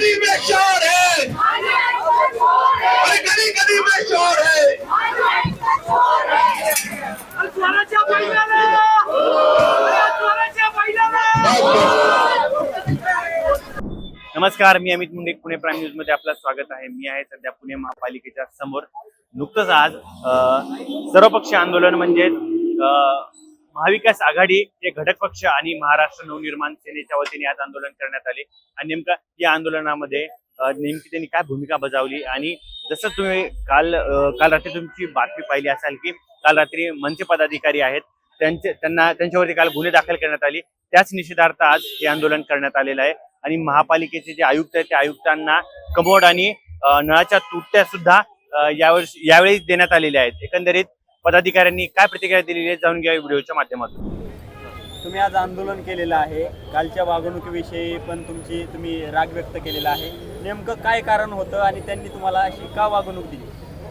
गली मैं शोर है। अरे गली गली मैं शोर है। नमस्कार मी अमित मुंडे पुणे प्राईम न्यूजमध्ये आपलं स्वागत आहे. मी आहे सध्या पुणे महापालिकेच्या समोर. नुकतंच आज सर्वपक्षीय आंदोलन म्हणजे महाविकास आघाडी हे घटक पक्ष आणि महाराष्ट्र नवनिर्माण सेनेच्या वतीने आज आंदोलन करण्यात आले. आणि नेमका या आंदोलनामध्ये नेमकी त्यांनी काय भूमिका बजावली? आणि जसं तुम्ही काल काल रात्री तुमची बातमी पाहिली असाल की काल रात्री मनसे पदाधिकारी आहेत त्यांचे त्यांना त्यांच्यावरती काल गुन्हे दाखल करण्यात आले. त्याच निषेधार्थ आज हे आंदोलन करण्यात आलेलं आहे. आणि महापालिकेचे जे आयुक्त आहेत त्या आयुक्तांना कमोड आणि नळाच्या तुटत्या सुद्धा यावर्षी यावेळी देण्यात आलेल्या आहेत. एकंदरीत पदाधिकाऱ्यांनी काय प्रतिक्रिया दिलेली आहे जाणून घ्या व्हिडिओच्या माध्यमातून. तुम्ही आज आंदोलन केलेलं आहे. कालच्या वागणुकीविषयी पण तुमची तुम्ही राग व्यक्त केलेला आहे. नेमकं काय कारण होतं आणि त्यांनी तुम्हाला अशी का वागणूक दिली?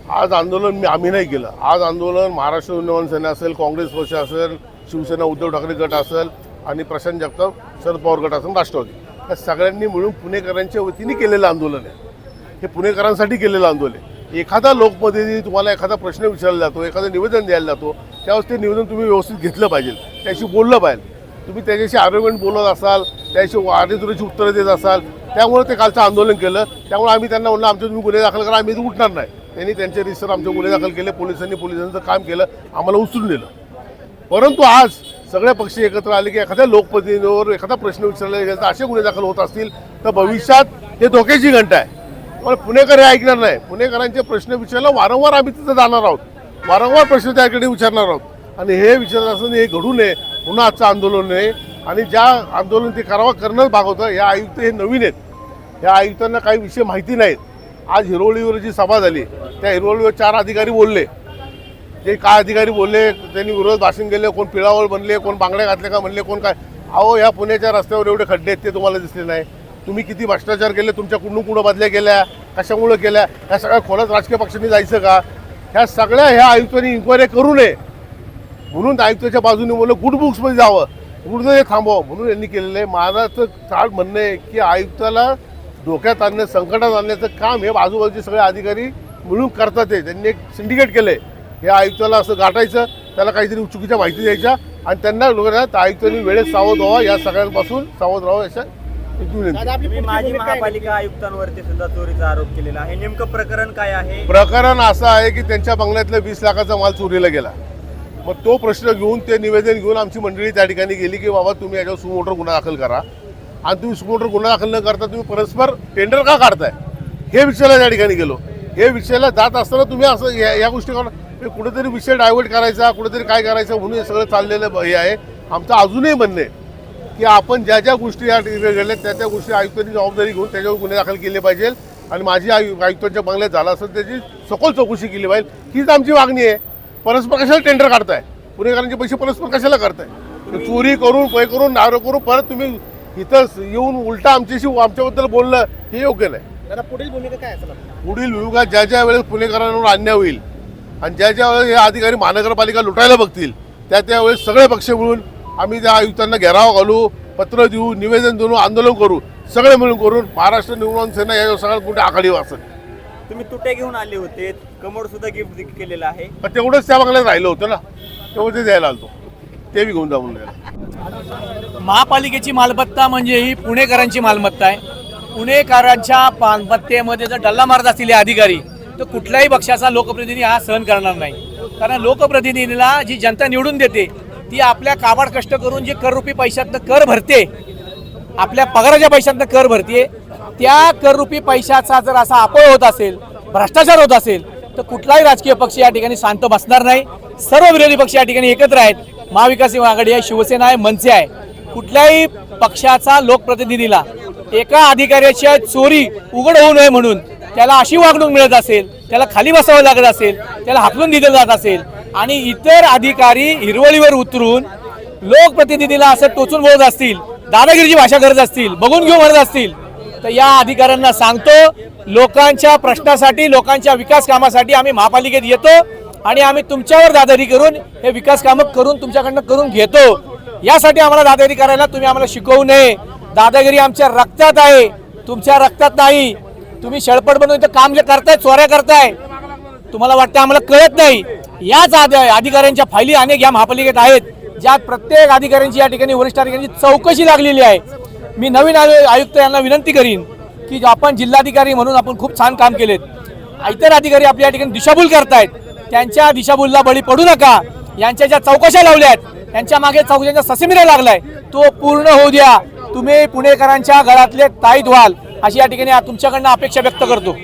आज आंदोलन मी आम्ही नाही केलं. आज आंदोलन महाराष्ट्र नवनिर्माण सेना असेल काँग्रेस पक्ष असेल शिवसेना उद्धव ठाकरे गट असेल आणि प्रशांत जगताप शरद पवार गट असेल राष्ट्रवादी. या सगळ्यांनी मिळून पुणेकरांच्या वतीने केलेलं आंदोलन आहे. हे पुणेकरांसाठी केलेलं आंदोलन आहे. एखादा लोकप्रतिनिधी तुम्हाला एखादा प्रश्न विचारला जातो एखादं निवेदन द्यायला जातो त्यावेळेस ते निवेदन तुम्ही व्यवस्थित घेतलं पाहिजे. त्याशी बोललं पाहिजे. तुम्ही त्याच्याशी आर्ग्युमेंट बोलत असाल त्याशी आरेतुरेची उत्तरं देत असाल त्यामुळे ते कालचं आंदोलन केलं. त्यामुळे आम्ही त्यांना म्हणलं आमचे तुम्ही गुन्हे दाखल करा आम्ही तर उठणार नाही. त्यांनी त्यांच्या रिसर आमचे गुन्हे दाखल केले पोलिसांनी पोलिसांचं काम केलं आम्हाला उचलून दिलं परंतु आज सगळे पक्ष एकत्र आले की एखाद्या लोकप्रतिनिधीवर एखादा प्रश्न विचारला गेला तर असे गुन्हे दाखल होत असतील तर भविष्यात हे धोक्याची घंटा आहे. पण पुणेकर हे ऐकणार नाही. पुणेकरांचे प्रश्न विचारला वारंवार आम्ही तिथं जाणार आहोत. वारंवार प्रश्न त्याकडे विचारणार आहोत. आणि हे विचारत असताना हे घडू नये. पुन्हा आजचं आंदोलन नये. आणि ज्या आंदोलन ते करावं करणंच भाग होतं या आयुक्त हे नवीन आहेत. या आयुक्तांना काही विषय माहिती नाहीत. आज हिरोळीवर जी सभा झाली त्या हिरोळीवर चार अधिकारी बोलले. ते काय अधिकारी बोलले त्यांनी विरोध भाषण केले कोण पिळावळ बनले कोण बांगड्या घातले का म्हणले कोण काय. अहो या पुण्याच्या रस्त्यावर एवढे खड्डे आहेत ते तुम्हाला दिसले नाही. तुम्ही किती भ्रष्टाचार केले तुमच्या कुठून कुठं बदल्या केल्या कशामुळं केल्या ह्या सगळ्या खोलात राजकीय पक्षांनी जायचं का? ह्या सगळ्या ह्या आयुक्तांनी इन्क्वायरी करू नये. म्हणून आयुक्ताच्या बाजूने बोललं गुड बुक्समध्ये जावं. गुडचं हे थांबवावं. म्हणून यांनी केलेलं आहे. माझं चाड म्हणणं आहे की आयुक्ताला डोक्यात आणणं संकटात आणण्याचं काम हे आजूबाजूचे सगळे अधिकारी मिळून करतात ते त्यांनी एक सिंडिकेट केलं आहे हे आयुक्ताला असं गाठायचं त्याला काहीतरी चुकीच्या माहिती द्यायच्या आणि त्यांना लोकांना आयुक्तांनी वेळेत सावध व्हावा. या सगळ्यांपासून सावध राहावं अशा तुम्ही माजी महापालिका आयुक्तांवरती सुद्धा चोरीचा आरोप केलेला आहे. नेमकं प्रकरण काय आहे? प्रकरण असं आहे की त्यांच्या बंगल्यातल्या वीस लाखाचा माल चोरीला गेला. मग तो प्रश्न घेऊन ते निवेदन घेऊन आमची मंडळी त्या ठिकाणी गेली की बाबा तुम्ही याच्यावर सुमोटर गुन्हा दाखल करा. आणि तुम्ही सुमोटर गुन्हा दाखल न करता तुम्ही परस्पर टेंडर का काढताय? हे विषयाला त्या ठिकाणी गेलो. हे विषयाला जात असताना तुम्ही असं या या गोष्टी करून कुठेतरी विषय डायव्हर्ट करायचा कुठेतरी काय करायचं म्हणून हे सगळं चाललेलं हे आहे. आमचं अजूनही म्हणणं आहे की आपण ज्या ज्या गोष्टी या ठिकाणी घडल्या त्या त्या गोष्टी आयुक्तांनी जबाबदारी घेऊन त्याच्यावर गुन्हे दाखल केले पाहिजे. आणि माझी आयु आयुक्तांच्या बंगल्यात झाला असेल त्याची सखोल चौकशी केली पाहिजे. हीच आमची मागणी आहे. परस्पर कशाला टेंडर काढताय? पुणेकरांचे पैसे परस्पर कशाला करताय चोरी करून पै करून नारळ करून परत तुम्ही इथं येऊन उलटा आमच्याशी आमच्याबद्दल बोललं हे योग्य नाही. पुढील भूमिका काय पुढील विभागात ज्या ज्या वेळेस पुणेकरांवर अन्याय होईल आणि ज्या ज्या वेळेस हे अधिकारी महानगरपालिका लुटायला बघतील त्या त्यावेळेस सगळे पक्ष मिळून आम्ही त्या आयुक्तांना घेराव घालू पत्र देऊ निवेदन देऊ आंदोलन करू सगळे मिळून करून महाराष्ट्र निर्माण सेना या सगळ्यात मोठी आघाडी असेल. तुम्ही तुटे घेऊन आले होते कमोड सुद्धा गिफ्ट केलेलं आहे. तेवढंच त्या बंगल्यात राहिलं होतं ना तेवढं ते द्यायला आलतो. ते बी घेऊन जाऊन द्यायला. महापालिकेची मालमत्ता म्हणजे ही पुणेकरांची मालमत्ता आहे. पुणेकरांच्या मालमत्तेमध्ये जर डल्ला मारत असतील हे अधिकारी तर कुठल्याही पक्षाचा लोकप्रतिनिधी हा सहन करणार नाही. कारण लोकप्रतिनिधीला जी जनता निवडून देते ती आपल्या काबाड कष्ट करून जे कररुपी पैशातनं कर भरते आपल्या पगाराच्या पैशातनं कर भरते त्या कररुपी पैशाचा जर असा अपय होत असेल भ्रष्टाचार होत असेल तर कुठलाही राजकीय पक्ष या ठिकाणी शांत बसणार नाही. सर्व विरोधी पक्ष या ठिकाणी एकत्र आहेत. महाविकास आघाडी आहे शिवसेना आहे मनसे आहे. कुठल्याही पक्षाचा लोकप्रतिनिधीला एका अधिकाऱ्याच्या चोरी उघड होऊ नये म्हणून त्याला अशी वागणूक मिळत असेल त्याला खाली बसावं लागत असेल त्याला हाकलून दिलं जात असेल आणि इतर अधिकारी हिरवळीवर उतरून लोकप्रतिनिधीला असं टोचून बोलत असतील दादागिरीची भाषा करत असतील बघून घेऊ म्हणत असतील तर या अधिकाऱ्यांना सांगतो लोकांच्या प्रश्नासाठी लोकांच्या विकास कामासाठी आम्ही महापालिकेत येतो आणि आम्ही तुमच्यावर दादरी करून हे विकास कामं करून तुमच्याकडनं करून घेतो. यासाठी आम्हाला दादागिरी करायला तुम्ही आम्हाला शिकवू नये. दादागिरी आमच्या रक्तात आहे. तुमच्या रक्तात नाही. तुम्ही शळपट बनवून इथं काम जे करताय चोऱ्या करताय तुम्हाला वाटतं आम्हाला कळत नाही. याच आद- अधिकाऱ्यांच्या फायली अनेक या महापालिकेत आहेत ज्यात प्रत्येक अधिकाऱ्यांची या ठिकाणी वरिष्ठ अधिकाऱ्यांची चौकशी लागलेली आहे. मी नवीन आयुक्त यांना विनंती करीन की आपण जिल्हाधिकारी म्हणून आपण खूप छान काम केलेत. इतर अधिकारी आपल्या या ठिकाणी दिशाभूल करतायत. त्यांच्या दिशाभूलला बळी पडू नका. यांच्या ज्या चौकशा लावल्यात त्यांच्या मागे चौकशांचा ससेमिरा लागलाय. तो पूर्ण होऊ द्या. तुम्ही पुणेकरांच्या गळातले ताईत व्हाल अशी या ठिकाणी तुमच्याकडनं अपेक्षा व्यक्त करतो.